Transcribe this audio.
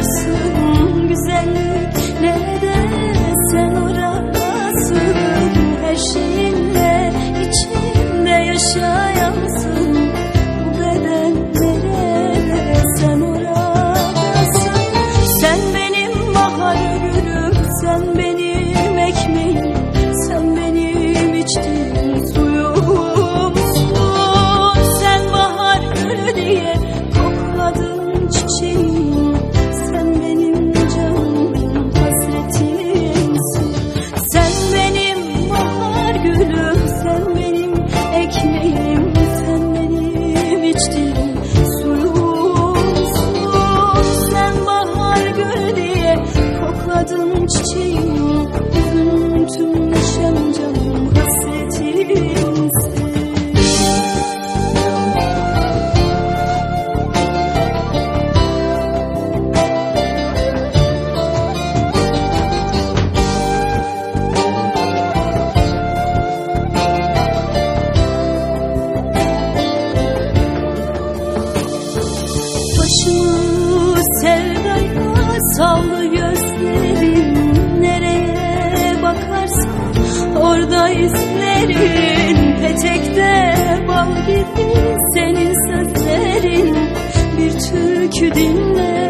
Sarsın to you. Dağlarda izlerin Petekte bal gibi Senin sözlerin. Bir türkü dinle